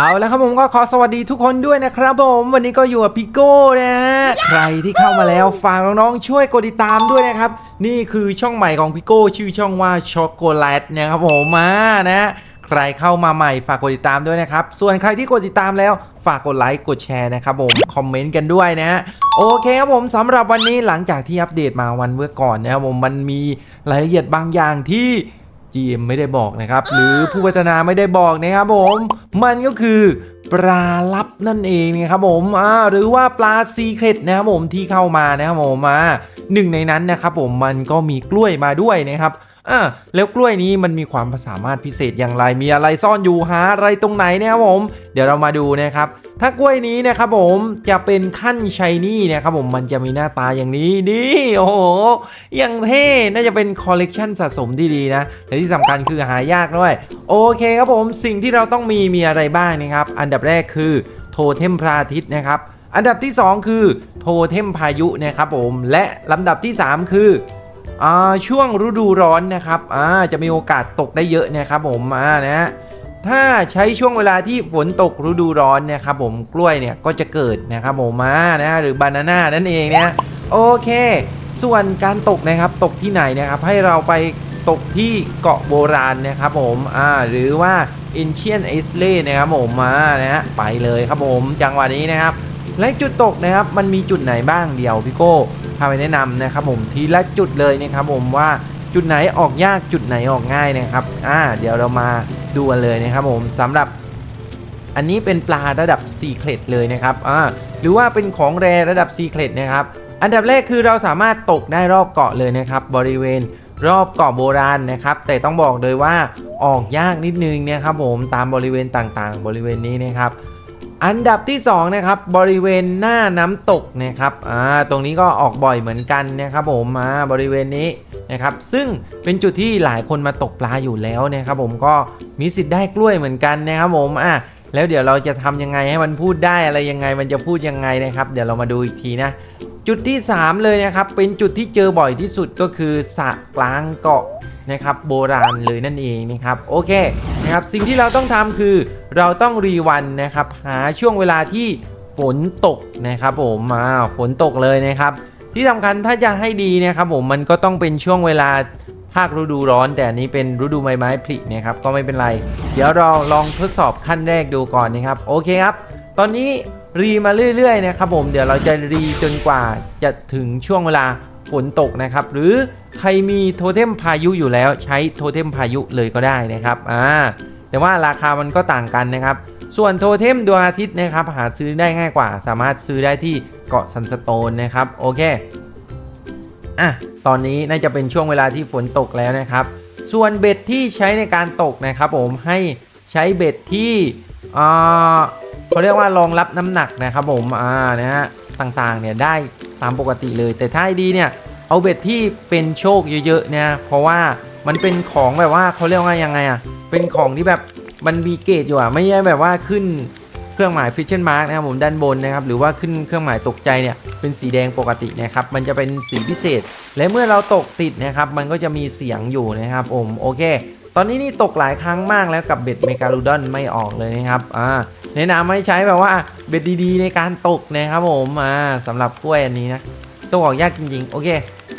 เอาแล้วครับผมก็ขอสวัสดีทุกคนด้วยนะครับผมวันนี้ก็อยู่กับพี่โก้นะฮะใครที่เข้ามาแล้วฝากน้องๆช่วยกดติดตามด้วยนะครับ นี่คือช่องใหม่ของพี่โก้ชื่อช่องว่าช็อกโกแลตนะครับผมมานะใครเข้ามาใหม่ฝากกดติดตามด้วยนะครับ ส่วนใครที่กดติดตามแล้วฝากกดไลค์กดแชร์นะครับผมคอมเมนต์กันด้วยนะฮะโอเคครับผมสำหรับวันนี้หลังจากที่อัปเดตมาวันเมื่อก่อนนะครับผมมันมีรายละเอียดบางอย่างที่ GM ไม่ได้บอกนะครับ หรือผู้พัฒนาไม่ได้บอกนะครับผม มันก็คือปลาลับนั่นเองนะครับผมอ่าหรือว่าปลาซีเครตนะครับผมที่เข้ามานะครับผมมาหนึ่งในนั้นนะครับผมมันก็มีกล้วยมาด้วยนะครับอ่าแล้วกล้วยนี้มันมีความสามารถพิเศษอย่างไรมีอะไรซ่อนอยู่หาอะไรตรงไหนนะครับผม เดี๋ยวเรามาดูนะครับ ถ้ากล้วยนี้นะครับผมจะเป็นขั้นชัยนี่นะครับผมมันจะมีหน้าตาอย่างนี้ดีโอ้โหยังเท่น่าจะเป็นคอลเลกชันสะสมที่ดีนะและที่สำคัญคือหายากด้วย โอเคครับผมสิ่งที่เราต้องมีมีอะไรบ้างนะครับ อันดับแรกคือโทเทมพระอาทิตย์นะครับ อันดับที่ 2 คือโทเทมพายุนะครับผมและลำดับที่ 3 คืออ่าช่วงฤดูร้อนนะครับอ่าจะมีโอกาสตกได้เยอะนะครับผมอ่านะ ถ้าใช้ช่วงเวลาที่ฝนตกฤดูร้อนนี่ยครับผมกล้วยเนี่ยก็จะเกิดนะครับผมมานะหรือบานาน่านั่นเองนะโอเค ส่วนการตกนะครับตกที่ไหนนะครับให้เราไปตกที่เกาะโบราณนะครับผมอ่าหรือว่า Ancient Isle นะครับผมมานะฮะไปเลยครับผมจังหวะนี้นะครับและจุดตกนะครับมันมีจุดไหนบ้างเดี๋ยวพี่โก้พาไปแนะนำนะครับผมทีละจุดเลยนะครับผมว่าจุดไหนออกยากจุดไหนออกง่ายนะครับอ่าเดี๋ยวเรามา ดูกันเลยนะครับผมสำหรับอันนี้เป็นปลาระดับซีเครตเลยนะครับอ่าหรือว่าเป็นของแรระดับซีเครตนะครับ อันดับแรกคือเราสามารถตกได้รอบเกาะเลยนะครับ บริเวณรอบเกาะโบราณนะครับ แต่ต้องบอกเลยว่าออกยากนิดนึงนะครับผมตามบริเวณต่างๆ บริเวณนี้นะครับ อันดับที่2นะครับบริเวณหน้าน้ำตกนะครับอ่าตรงนี้ก็ออกบ่อยเหมือนกันนะครับผมมาบริเวณนี้นะครับซึ่งเป็นจุดที่หลายคนมาตกปลาอยู่แล้วนะครับผมก็มีสิทธิ์ได้กล้วยเหมือนกันนะครับผมอะแล้วเดี๋ยวเราจะทำยังไงให้มันพูดได้อะไรยังไง มันจะพูดยังไงนะครับ เดี๋ยวเรามาดูอีกทีนะ จุดที่ 3 เลยนะครับ เป็นจุดที่เจอบ่อยที่สุดก็คือสระกลางเกาะนะครับโบราณเลยนั่นเองนะครับโอเคนะครับสิ่งที่เราต้องทำคือเราต้องรีวันนะครับหาช่วงเวลาที่ฝนตกนะครับผมมาฝนตกเลยนะครับ ที่สำคัญถ้าจะให้ดีนะครับผมมันก็ต้องเป็นช่วงเวลาภาคฤดูร้อน แต่อันนี้เป็นฤดูใบไม้ผลินะครับก็ไม่เป็นไร เดี๋ยวเราลองทดสอบขั้นแรกดูก่อนนะครับโอเคครับ ตอนนี้ รีมาเรื่อยๆนะครับผมเดี๋ยวเราจะรีจนกว่าจะถึงช่วงเวลาฝนตกนะครับ หรือใครมีโทเทมพายุอยู่แล้วใช้โทเทมพายุเลยก็ได้นะครับอ่าแต่ว่าราคามันก็ต่างกันนะครับ ส่วนโทเทมดวงอาทิตย์นะครับ หาซื้อได้ง่ายกว่า สามารถซื้อได้ที่เกาะซันสโตนนะครับโอเคอะตอนนี้น่าจะเป็นช่วงเวลาที่ฝนตกแล้วนะครับ ส่วนเบ็ดที่ใช้ในการตกนะครับ ผมให้ใช้เบ็ดที่อ่า เขาเรียกว่ารองรับน้ำหนักนะครับผมอ่านะฮะต่างๆเนี่ยได้ตามปกติเลย แต่ถ้าดีเนี่ยเอาเบ็ดที่เป็นโชคเยอะๆเนี่ยเพราะว่ามันเป็นของแบบว่าเขาเรียกว่ายังไงอะเป็นของที่แบบมันมีเกรดอยู่อะไม่ใช่แบบว่าขึ้นเครื่องหมาย Fission Mark นะครับผมด้านบนนะครับหรือว่าขึ้นเครื่องหมายตกใจเนี่ยเป็นสีแดงปกตินะครับมันจะเป็นสีพิเศษ และเมื่อเราตกติดนะครับมันก็จะมีเสียงอยู่นะครับผมโอเค ตอนนี้นี่ตกหลายครั้งมากแล้วกับเบ็ดเมกาลูดอนไม่ออกเลยนะครับอ่า แนะนำให้ใช้แบบว่าเบ็ดดีๆ ในการตกนะครับผมอ่าสำหรับกล้วยอันนี้นะตกออกยากจริงๆ โอเค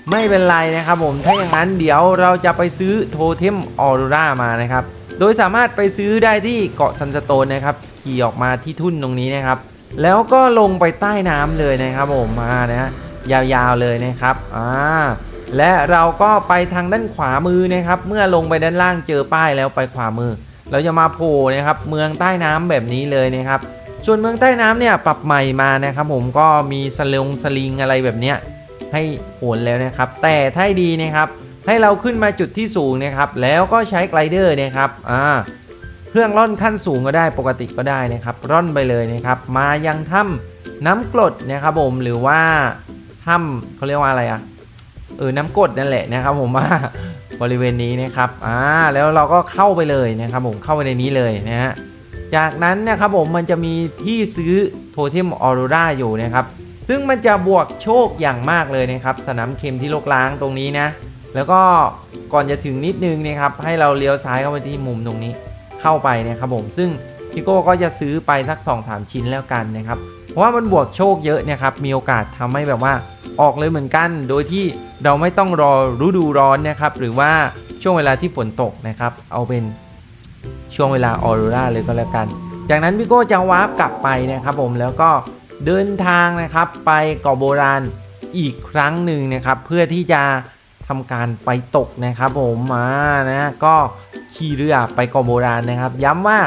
ไม่เป็นไรนะครับผมถ้าอย่างนั้นเดี๋ยวเราจะไปซื้อโทเทมออโรรามานะครับโดยสามารถไปซื้อได้ที่เกาะซันสโตนนะครับขี่ออกมาที่ทุ่นตรงนี้นะครับ แล้วก็ลงไปใต้น้ำเลยนะครับผมมานะฮะยาวๆเลยนะครับอ่าและเราก็ไปทางด้านขวามือนะครับ เมื่อลงไปด้านล่างเจอป้ายแล้วไปขวามือ เราจะมาโผล่นะครับเมืองใต้น้ำแบบนี้เลยนะครับ ส่วนเมืองใต้น้ำเนี่ยปรับใหม่มานะครับ ผมก็มีสลงสลิงอะไรแบบเนี้ยให้โหนแล้วนะครับ แต่ถ้าดีนะครับ ให้เราขึ้นมาจุดที่สูงนะครับ แล้วก็ใช้ไกลเดอร์นะครับอ่าเครื่องร่อนขั้นสูงก็ได้ปกติก็ได้นะครับ ร่อนไปเลยนะครับ มายังถ้ำน้ำกรดนะครับผมหรือว่าถ้ำเขาเรียกว่าอะไรอะเออน้ำกรดนั่นแหละนะครับผมว่า บริเวณนี้นะครับอ่าแล้วเราก็เข้าไปเลยนะครับผมเข้าไปในนี้เลยนะฮะจากนั้นนะครับผมมันจะมีที่ซื้อโทเทมออโรราอยู่นะครับซึ่งมันจะบวกโชคอย่างมากเลยนะครับสนามเข็มที่ลกล้างตรงนี้นะแล้วก็ก่อนจะถึงนิดนึงนะครับให้เราเลี้ยวซ้ายเข้าไปที่มุมตรงนี้เข้าไปนะครับผมซึ่งพี่โก้ก็จะซื้อไปสัก2อสามชิ้นแล้วกันนะครับเพราะว่ามันบวกโชคเยอะเนะครับมีโอกาสทำให้แบบว่าออกเลยเหมือนกัน โดยที่ เราไม่ต้องรอฤดูร้อนนะครับ หรือว่าช่วงเวลาที่ฝนตกนะครับ เอาเป็นช่วงเวลาออโรราเลยก็แล้วกัน จากนั้นพี่โก้จะวาร์ปกลับไปนะครับผมแล้วก็เดินทางนะครับ ไปเกาะโบราณอีกครั้งหนึ่งนะครับ เพื่อที่จะทำการไปตกนะครับผมมานะก็ขี่เรือไปเกาะโบราณนะครับ ย้ำว่า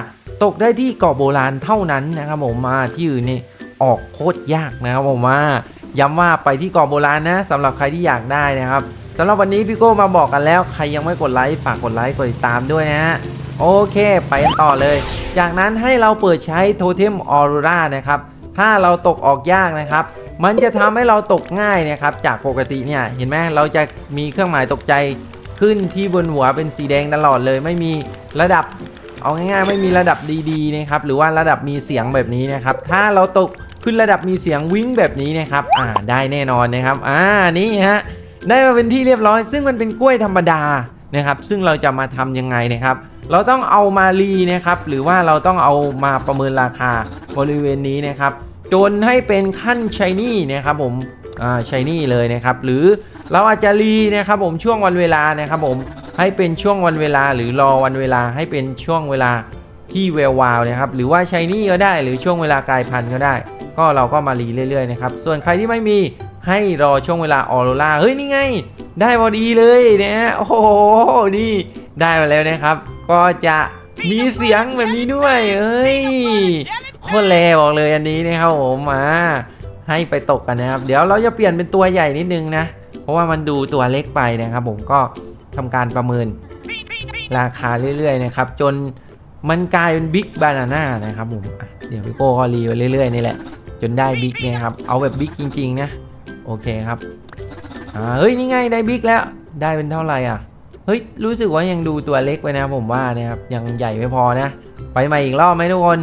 ตกได้ที่เกาะโบราณเท่านั้นนะครับผมมาที่อื่นนี่ออกโคตรยากนะครับผมว่า ย้ำว่าไปที่เกาะโบราณนะสำหรับใครที่อยากได้นะครับสำหรับวันนี้พี่โก้มาบอกกันแล้ว ใครยังไม่กดไลค์ฝากกดไลค์กดติดตามด้วยนะฮะโอเค ไปต่อเลย จากนั้นให้เราเปิดใช้โทเทมออโรรานะครับถ้าเราตกออกยากนะครับ มันจะทำให้เราตกง่ายนะครับ จากปกติเนี่ยเห็นไหมเราจะมีเครื่องหมายตกใจขึ้นที่บนหัวเป็นสีแดงตลอดเลย ไม่มีระดับเอาง่ายๆ ไม่มีระดับดีๆนะครับหรือว่าระดับมีเสียงแบบนี้นะครับ ถ้าเราตก ขึ้นระดับมีเสียงวิ่งแบบนี้นะครับอ่าได้แน่นอนนะครับอ่านี่ฮะได้มาเป็นที่เรียบร้อย ซึ่งมันเป็นกล้วยธรรมดานะครับ ซึ่งเราจะมาทำยังไงนะครับ เราต้องเอามารีนะครับ หรือว่าเราต้องเอามาประเมินราคาบริเวณนี้นะครับ จนให้เป็นขั้นชายนี่นะครับผมอ่าชายนี่เลยนะครับ หรือเราอาจจะรีนะครับ ผมช่วงวันเวลานะครับ ผมให้เป็นช่วงวันเวลา หรือรอวันเวลาให้เป็นช่วงเวลาที่แวววาวนะครับ หรือว่าใช้นี่ก็ได้ หรือช่วงเวลากลายพันธุ์ก็ได้ ก็เราก็มารีเรื่อยๆนะครับ ส่วนใครที่ไม่มีให้รอช่วงเวลาออโรราเฮ้ยนี่ไง ได้พอดีเลยนะโอ้โหนี่ได้มาแล้วนะครับ ก็จะมีเสียงแบบนี้ด้วยเอ้ยโคตรแลบอกเลยอันนี้นะครับผมมาให้ไปตกกันนะครับ เดี๋ยวเราจะเปลี่ยนเป็นตัวใหญ่นิดนึงนะ เพราะว่ามันดูตัวเล็กไปนะครับ ผมก็ทำการประเมินราคาเรื่อยๆนะครับ จนมันกลายเป็นบิ๊กบานาน่านะครับผมเดี๋ยวพี่โก้ก็รีไปเรื่อยๆนี่แหละ จนได้บิ๊กเนี่ยครับ เอาแบบบิ๊กจริงๆนะ โอเคครับ อ่า เฮ้ย นี่ไงได้บิ๊กแล้ว ได้เป็นเท่าไหร่อะ เฮ้ย รู้สึกว่ายังดูตัวเล็กไปนะผมว่านะครับ ยังใหญ่ไม่พอนะ ไปใหม่อีกรอบไหมทุกคน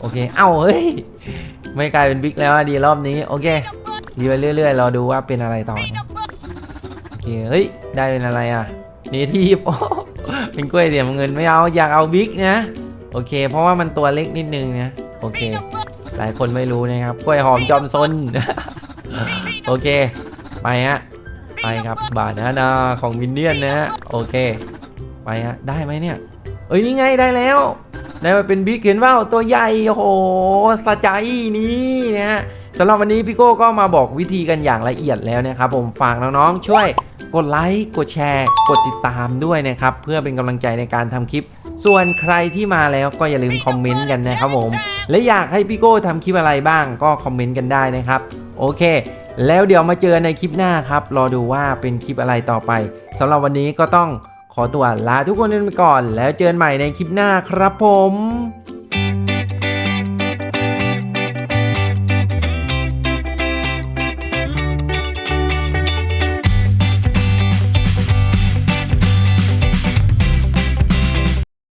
โอเค เอ้า เฮ้ย ไม่กลายเป็นบิ๊กแล้วดีรอบนี้ โอเค ดีไปเรื่อยๆราดูว่าเป็นอะไรต่อนะโอเค เฮ้ย ได้เป็นอะไรอะเนทีฟเป็นกล้วยเสียมเงินไม่เอา อยากเอาบิ๊กนะ โอเค เพราะว่ามันตัวเล็กนิดนึงนะ โอเค หลายคนไม่รู้นะครับกล้วยหอมจอมซน โอเค ไปฮะ ไปครับบานานาของมินเนี่ยนนะฮะ โอเค ไปฮะ ได้ไหมเนี่ย เอ้ยนี่ไงได้แล้วได้มาเป็นบิ๊กเห็นว่าตัวใหญ่ โอ้โหสะใจนี่นะฮะ สำหรับวันนี้พี่โก้ก็มาบอกวิธีกันอย่างละเอียดแล้วนะครับผมฝากน้องๆช่วยกดไลค์กดแชร์ กดติดตามด้วยนะครับ เพื่อเป็นกำลังใจในการทำคลิป ส่วนใครที่มาแล้วก็อย่าลืมคอมเมนต์กันนะครับผม และอยากให้พี่โก้ทำคลิปอะไรบ้างก็คอมเมนต์กันได้นะครับ โอเค แล้วเดี๋ยวมาเจอในคลิปหน้าครับ รอดูว่าเป็นคลิปอะไรต่อไปสำหรับวันนี้ก็ต้องขอตัวลาทุกคนไปก่อน แล้วเจอกันใหม่ในคลิปหน้าครับผม